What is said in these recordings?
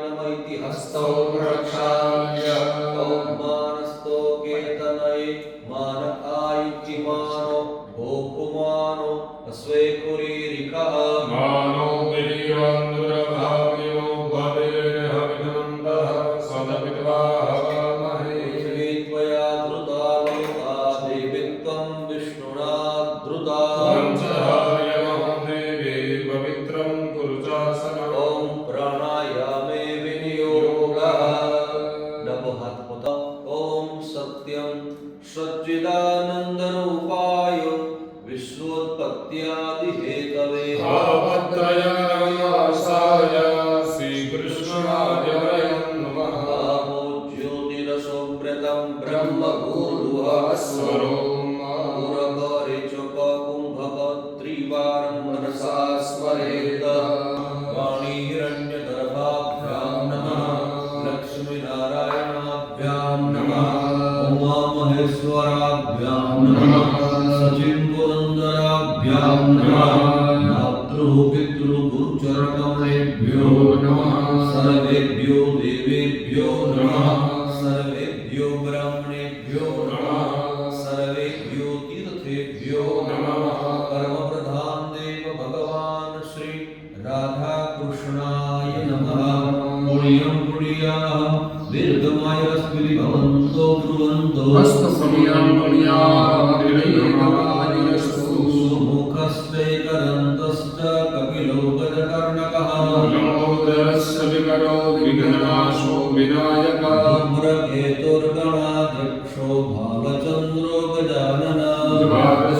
हस्तौ रक्षाम्य कौमानस्तो केतनये मान 对呀 સર્વેભ્યો દેવેભ્યો નમઃ સર્વેભ્યો બ્રાહ્મણેભ્યો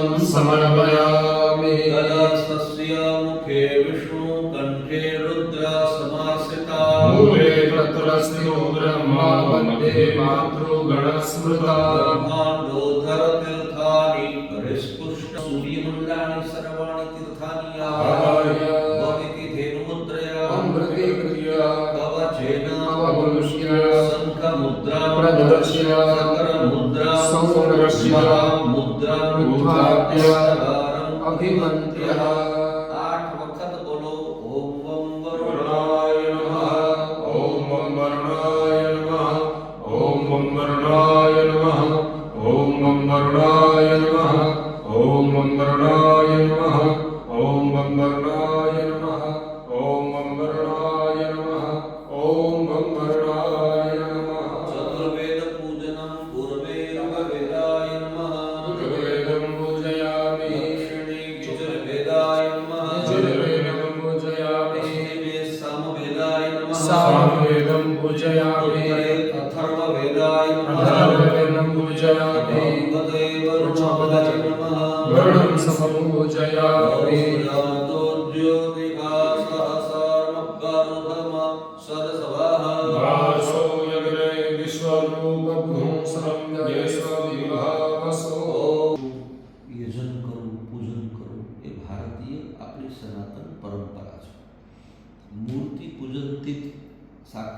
समर्पयामि तदा तस्य मुखे विष्णु कण्ठे रुद्रा समासिता मूले तत्रस्थो ब्रह्मा वन्दे मातृगणस्मृता ब्रह्माण्डोद्धरतीर्थानि हरिस्पुष्टसूर्यमण्डानि सर्वाणि तीर्थानि याः प्रदर्श्य सकरमुद्रा सौरश्मला अभिमन्त्र्यः वेदं पूजयामि अथर्ववेदाय अथर्ववेदं पूजयामि तदेव वरुणपदे नमः वरुणं समपूजयामि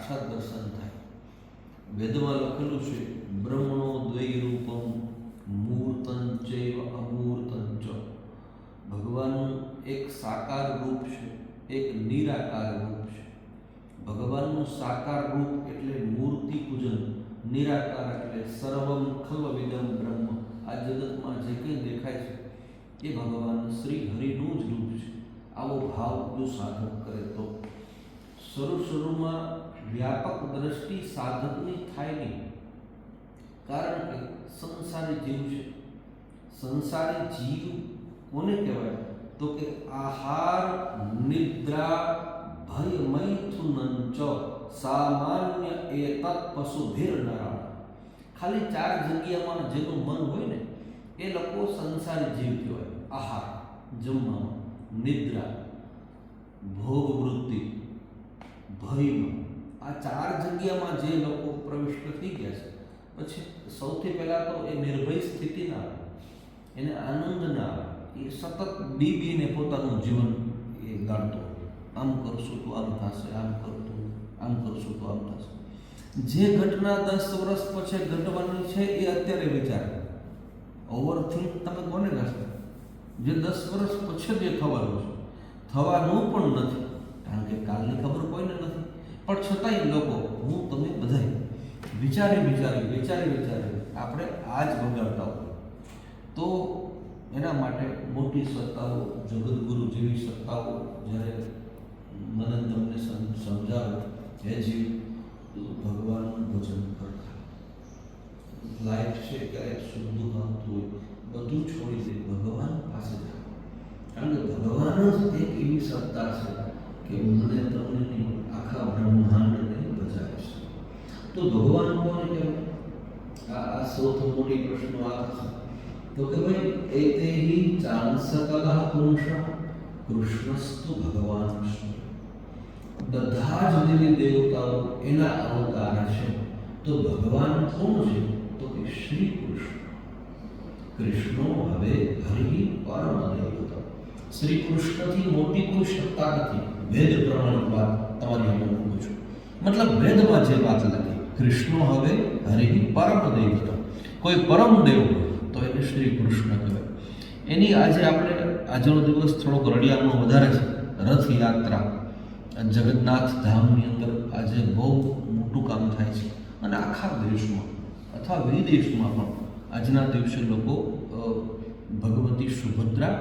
સાક્ષાત દર્શન થાય. વેદમાં લખેલું છે, બ્રહ્મણો દ્વૈ રૂપમ મૂર્તન ચૈવ અમૂર્તન ચ. ભગવાનનું એક સાકાર રૂપ છે, એક નિરાકાર રૂપ છે. ભગવાનનું સાકાર રૂપ એટલે મૂર્તિ પૂજન, નિરાકાર એટલે સર્વમ ખલ્વવિદમ બ્રહ્મ. આ જગતમાં જે કંઈ દેખાય છે, એ ભગવાન શ્રી હરિનું જ રૂપ છે. આવો ભાવ જો સાધક કરે તો. શરૂ શરૂમાં વ્યાપક દ્રષ્ટિ સાધકની થાય નહીં કારણ કે સંસારી જીવ છે સંસારી જીવ કોને કહેવાય તો કે આહાર નિદ્રા ભય મૈથુનં ચ સામાન્ય એતત પશુભીર નરાણ ખાલી ચાર જગ્યામાં જેનું મન હોય ને એ લોકો સંસારી જીવ કહેવાય આહાર જમવામાં નિદ્રા ભોગ વૃત્તિ ભયમાં આ ચાર જગ્યામાં જે લોકો પ્રવિષ્ટ થઈ ગયા છે, પછી સૌથી પહેલાં તો એ નિર્ભય સ્થિતિ ના આવે, એને આનંદ ના એ સતત બીબીને પોતાનું જીવન એ ગાળતો આમ કરશું તો આમ થશે, આમ કરતું આમ કરશું તો આમ થશે. જે ઘટના દસ વર્ષ પછી ઘટવાની છે એ અત્યારે વિચારે ઓવરથિંક તમે કોને કરશો? જે દસ વર્ષ પછી જે થવાનું છે, થવાનું પણ નથી, કારણ કે કાલની ખબર કોઈને નથી. પણ છતાંય લોકો, હું તમે બધાય વિચારી વિચારી વિચારી વિચારી આપણે આ જ બગાડતા હોય તો એના માટે મોટી સત્તાઓ, જગદગુરુ જેવી સત્તાઓ જ્યારે મને તમને સમ- સમજાવે, હે જીવ ભગવાનનું ભજન કરતા. લાઈફ છે ક્યારેક સુંદું આવતું હોય, બધું છોડી દે, ભગવાન પાસે જા. કારણ કે ભગવાન જ એક એવી સત્તા છે કે મને તમને નહીં આખા બ્રહ્માંડને બચાવે છે તો ભગવાન કોને કહેવાય આ આ સૌથી મોટી પ્રશ્નો આ છે તો કે ભાઈ એતે હિ ચાંસકલઃ પુરુષ કૃષ્ણસ્તુ ભગવાન વિષ્ણુ બધા જ દેવી દેવતાઓ એના અવતાર છે તો ભગવાન કોણ છે તો કે શ્રી કૃષ્ણ કૃષ્ણો હવે હરિ પરમ દેવતા શ્રી કૃષ્ણથી મોટી કોઈ સત્તા નથી વેદ પ્રમાણિત વાત તમારી સામે મૂકું છું. મતલબ વેદમાં જે વાત લખી, કૃષ્ણ હવે હરિ પરમ હતો કોઈ પરમ દેવ તો એને શ્રી કૃષ્ણ કહેવાય. એની આજે આપણે આજનો દિવસ થોડોક રડિયામણો વધારે છે. રથયાત્રા. જગન્નાથ ધામની અંદર આજે બહુ મોટું કામ થાય છે. અને આખા દેશમાં, અથવા વિદેશમાં પણ આજના દિવસે લોકો ભગવતી સુભદ્રા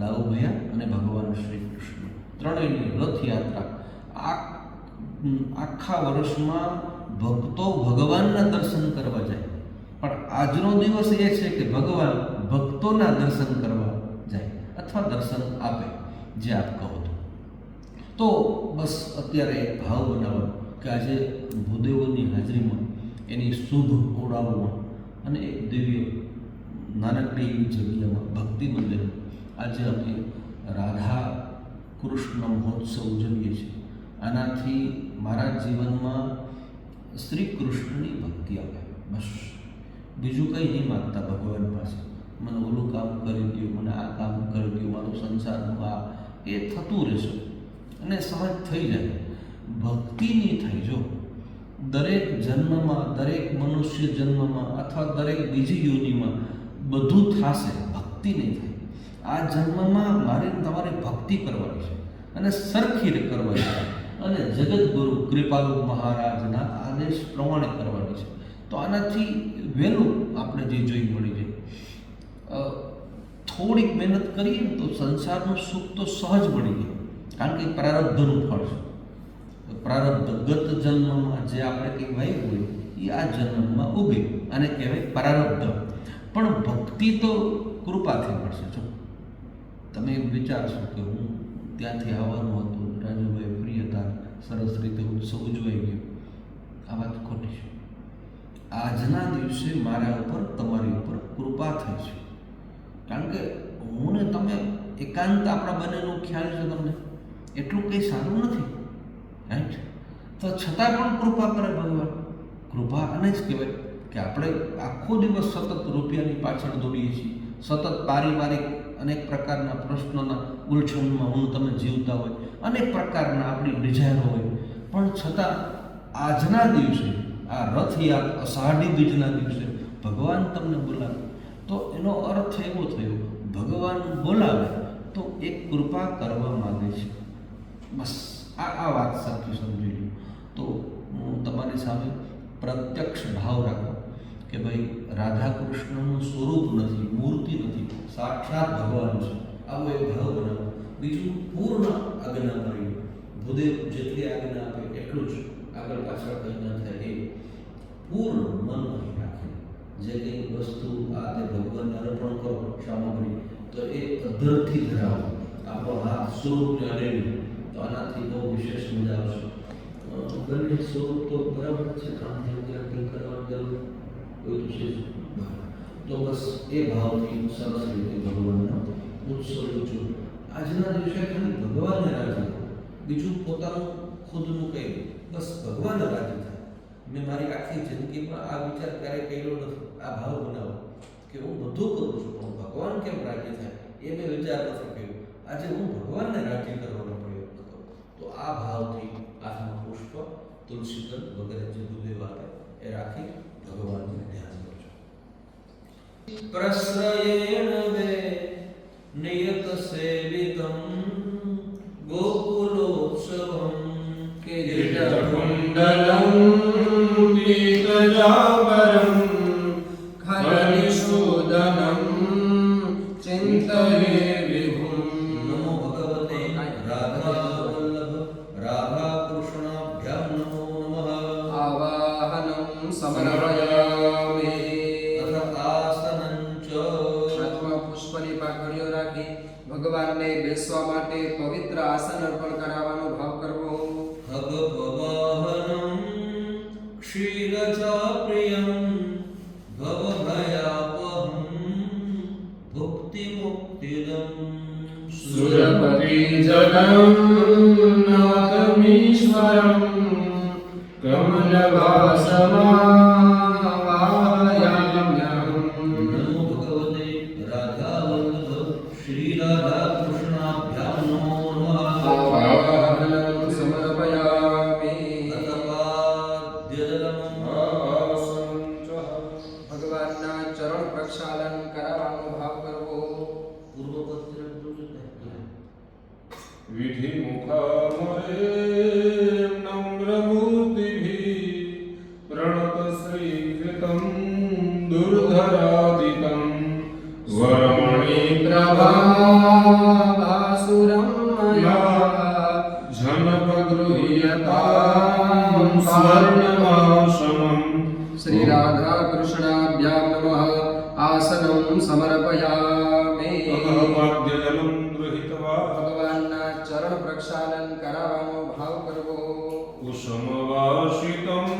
દાઉભયા અને ભગવાન શ્રી કૃષ્ણ. ત્રણેયની રથયાત્રા. આખા વર્ષમાં ભક્તો ભગવાનના દર્શન કરવા જાય. પણ આજનો દિવસ એ છે કે ભગવાન ભક્તોના દર્શન કરવા જાય અથવા દર્શન આપે, જે આપ કહો તો તો બસ અત્યારે એક ભાવ બનાવો કે આજે ભૂદેવોની હાજરીમાં એની શુભ ઓળાવમાં અને એક દિવ્ય નાનકડી એવી જગ્યામાં ભક્તિ મંદિર આજે અમે રાધા કૃષ્ણ મહોત્સવ ઉજવીએ છીએ. આનાથી મારા જીવનમાં શ્રી કૃષ્ણની ભક્તિ આવે બસ. બીજું કંઈ નહીં માગતા ભગવાન પાસે. મને ઓલું કામ કરી દો મને આ કામ કરી દો મારો સંસારનું આ એ થતું રહેશે. અને સહજ થઈ જાય. ભક્તિની થઈ જો. દરેક જન્મમાં, દરેક મનુષ્ય જન્મમાં અથવા દરેક બીજી યોનિમાં બધું થશે. ભક્તિ નહીં થાય. આ જન્મમાં મારે તમારે ભક્તિ કરવાની છે. અને સરખી કરવાની છે. અને જગતગુરુ કૃપાલુ મહારાજના આદેશ પ્રમાણે કરવાની છે. તો આનાથી વહેલું આપણે જે જોઈ મળી જાય થોડીક મહેનત કરીએ તો સંસારનું સુખ તો સહજ મળી જાય. કારણ કે પ્રારબ્ધનું ફળ છે. પ્રારબ્ધ ગત જન્મમાં જે આપણે કંઈ વાવ્યું હોય, એ આ જન્મમાં ઉગે અને કહેવાય પ્રારબ્ધ. પણ ભક્તિ તો કૃપાથી મળશે. જો તમે વિચારશો કે હું ત્યાંથી આવવાનું હતા સરસ રીતે ઉત્સવ ઉજવાઈ ગયો. આ વાત ખોટી છે. આજના દિવસે મારા ઉપર, તમારી ઉપર કૃપા થઈ છે. કારણ કે હું ને તમે એકાંત આપણા બંનેનો ખ્યાલ છે તમને. એટલું કંઈ સારું નથી. રાઈટ તો છતાં પણ કૃપા કરે ભગવાન. કૃપા અને જ કહેવાય કે આપણે આખો દિવસ સતત રૂપિયાની પાછળ દોડીએ છીએ. સતત પારિવારિક અનેક પ્રકારના પ્રશ્નોના ઉલછણમાં હું તમે જીવતા હોય. અનેક પ્રકારના આપણી ડિઝાઇન હોય. પણ છતાં આજના દિવસે, આ રથયાત્રા, અષાઢી બીજના દિવસે ભગવાન તમને બોલાવે. તો એનો અર્થ એવો થયો, ભગવાન બોલાવે તો એક કૃપા કરવા માંગે છે. બસ, આ આ વાત સાચી સમજી લો. તો હું તમારી સામે પ્રત્યક્ષ ભાવ રાખો કે ભાઈ રાધા કૃષ્ણનું સ્વરૂપ નથી, મૂર્તિ નથી, સાક્ષાત ભગવાન છે. આવો એક ભાવ બનાવો. બીજું પૂર્ણ આજ્ઞા મળી ભૂદેવ જેટલી આજ્ઞા આપે એટલું જ આગળ પાછળ કંઈ ન થાય એ પૂર્ણ મન અહીં રાખે. જે કંઈ વસ્તુ આ તે ભગવાનને અર્પણ કરો સામગ્રી, તો એ અધરથી ધરાવો. આપણો હાથ સ્વરૂપને અડેલું તો આનાથી બહુ વિશેષ મજા આવશે. બંને સ્વરૂપ તો બરાબર છે ધ્યાનથી acting કરવાની જરૂર કોઈ છે તો બસ એ ભાવથી સરસ રીતે ભગવાનનો ઉત્સવ ઉજવો આજના દિવસે ખાલી ભગવાનને રાજી કરો બીજું પોતાનું ખુદનું કંઈ. નહીં. બસ ભગવાન રાજી થાય. મેં મારી આખી જિંદગીમાં આ વિચાર ક્યારેય કર્યો નથી. આ ભાવ બનાવો. કે હું બધું કરું છું, પણ ભગવાન કેમ રાજી થાય? એ મેં વિચાર નથી કર્યો. આજે હું ભગવાનને રાજી કરવાનો પ્રયત્ન કરું. તો આ ભાવથી હાથમાં પુષ્પ તુલસીદલ વગેરે જે દુદેવ આપે એ રાખી ભગવાનને ધ્યાન કરજો પ્રશ્રયેણ વે નિયત સેવિતમ ગોકુલોત્સવમ કિરીટકુંડલમ નીતજા શ્રીરજાપ્રિયં ભવભયાપહં ભુક્તિમુક્તિદં સુરપતિ જગં विधिमुखामरे नम्रमूर्तिभिः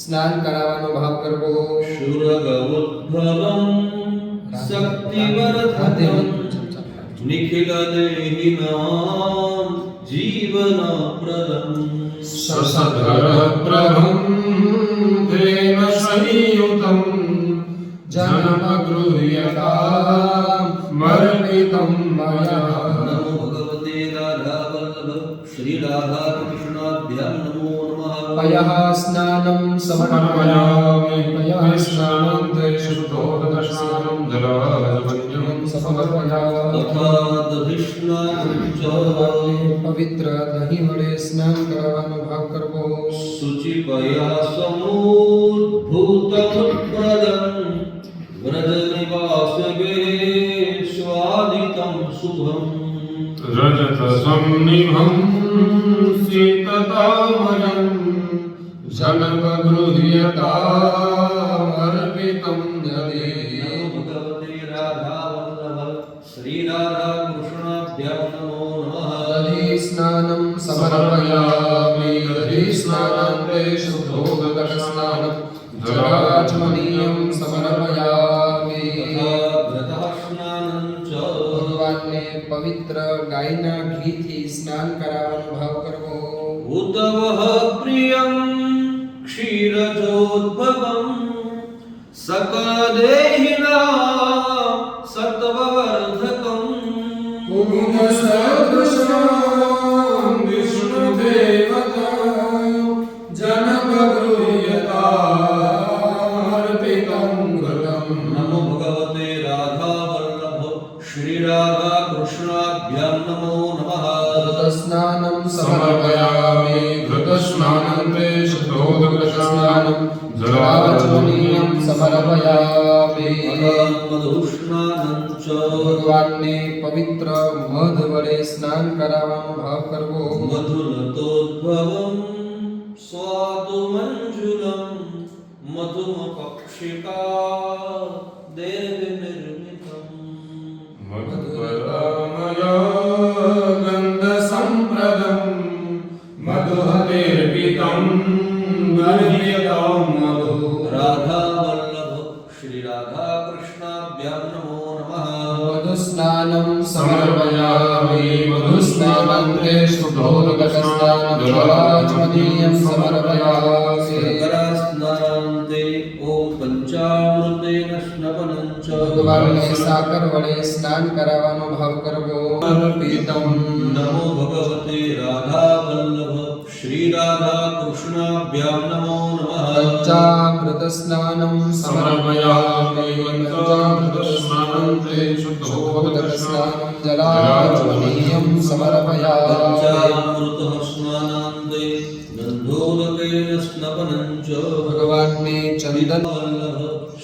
સ્નાન કરાવવાનો ભાવ કરવો. શુરગૌદ્ભવમ શક્તિવર્ધનમ નિખિલ દેહિનામ જીવનપ્રદમ સસદર પ્રભમ પ્રેમ સંયુતમ જન્મ ગૃહ્યતા મરણિતમ મયા નમો ભગવતે રાધા વલ્લભ શ્રી રાધા કૃષ્ણાભ્યામ નમો पयः स्नानं समर्पयामि। पयः स्नानं ते शुद्धोदकस्नानं जलाजपन्यं समर्पयामि। तथा दधिष्णानं च પવિત્ર દહીં વડે સ્નાન કરાવવાનો ભાવ કરવો સુચિ પયા સમૂર્ભૂત પ્રદમ વ્રજ નિવાસ સ્વાદિતમ શુભમ રજત સંનિભમ શીતતામયમ ભગવતે રાધાવલ્લભ શ્રી રાધા કૃષ્ણાભ્યામ નમો નમઃ દધી સ્નાनं સમર્પયામિ દધી સ્નાનાન્તે શુદ્ધોદકસ્નાनं જલાચમનીયં સમર્પયામિ તથા વ્રતઃ સ્નાનં ચ ભગવાનને પવિત્ર ગાયના ઘીથી સ્નાન કરાવવાનો ભાવ કરવો પ્રિયં ઉદ્ભવમ સકદેહિના સત્વવર્ધકમ ઉભુમ સદૃશમ વિષ્ણુ દેવતા જનમ ગૃહ્યતા અર્પિતમ ગતમ નમો ભગવતે રાધા વલ્લભ શ્રી રાધા કૃષ્ણાભ્યામ નમો નમઃ સ્નાનમ સમર્પયામિ ઘૃત સ્નાનમ તે શુદ્ધોદક સ્નાનમ જલાચમનીયં સમર્પયામિ મધુસ્નાનં ચ ભગવાનને પવિત્ર મધ વડે સ્નાન કરાવવાનો ભાવ કરવો મધુલતોદ્ભવં સ્વાદુમંજુલં મધુમપક્ષિકા દેવી નિર્મિતમ मधुरमया समर्पयामि मधुस्नावन्ते शुभोदकस्नान् जलाचमनीयं समर्पयामि सकरास्नान्ते ॐ પંચામૃતેન સ્નપનં ચ ભગવાનને સાકર સ્નાન કરાવવાનો ભાવ નમો ભગવતે રાધા વલ્લભ श्रीराधाकृष्णाभ्यां नमो नमः ते शुद्धोदकस्नानं जलाचमनीयं समर्पयामि पञ्चामृतस्नानं ते गन्धोदकेन स्नपनं भगवान् मे चन्दनवल्लभ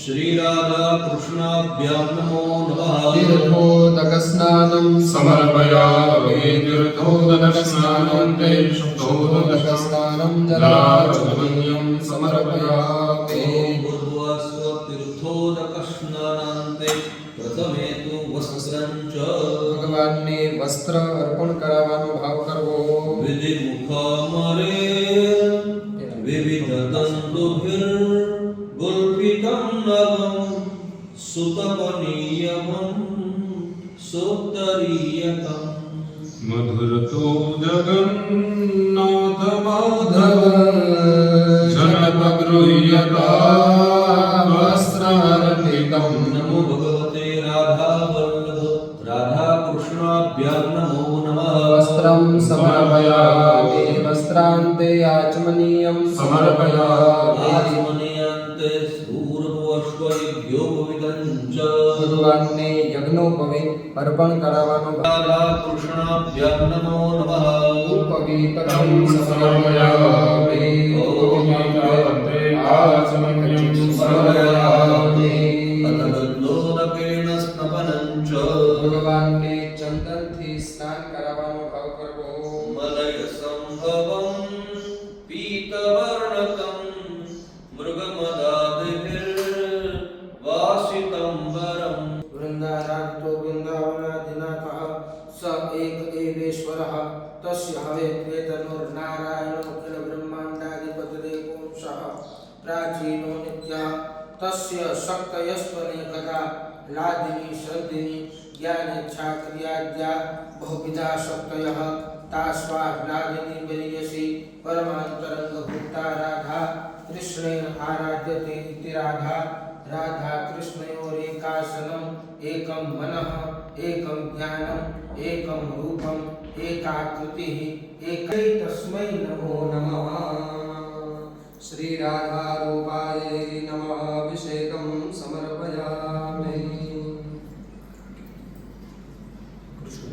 श्रीराधाकृष्णाभ्यां नमो नमः तीर्थोदकस्नानं समर्पयामि तीर्थोदकस्नानं ते शुद्धोदकस्नानं जलाचमन्यं समर्पयामि तीर्थोदकस्नानान्ते प्रथमे तु वस्त्रं च ભગવાનને વસ્ત્ર અર્પણ કરાવવાનો ભાવ કરવો વિધિ મુખ મરે વિવિધ તંતુભિર નવમ સુતપનિયમમ સુતરીયકમ મધુરતો જગન્નાથ માધવ જનપગૃહ્યતા વસ્ત્રહર્તિકમ નમો ભગવતે રાધા વલ્લભ રાધા કૃષ્ણાભ્યામ નમો નમઃ વસ્ત્રમ સમર્પયામિ વસ્ત્રાંતે આચમનીયમ સમર્પયામિ યજ્ઞોપવે અર્પણ કરાવવાનો કૃષ્ણ નમો નમઃ. ઉપવીત સમર્પયામે ઓમ આસમયમ સમર્પયામે અતદલોલકેણ સ્નપનં ચ ભગવાન प्राचीनो नित्यः, तस्य शक्तयस्त्वनेकदा लादिनी, श्रद्धिनी, ज्ञानेच्छा क्रियाद्या बहुविधा शक्तयः तास्वाह्लादिनी बलीयसी परमान्तरङ्गभूता, राधा, कृष्णेन आराध्यते इति राधा राधा कृष्णयोरेकासनम् एकं मनः, एकं ज्ञानम् एकं रूपम् एका कृतिः एकै तस्मै नमो नमः। શ્રી રાધા રૂપાય નમઃ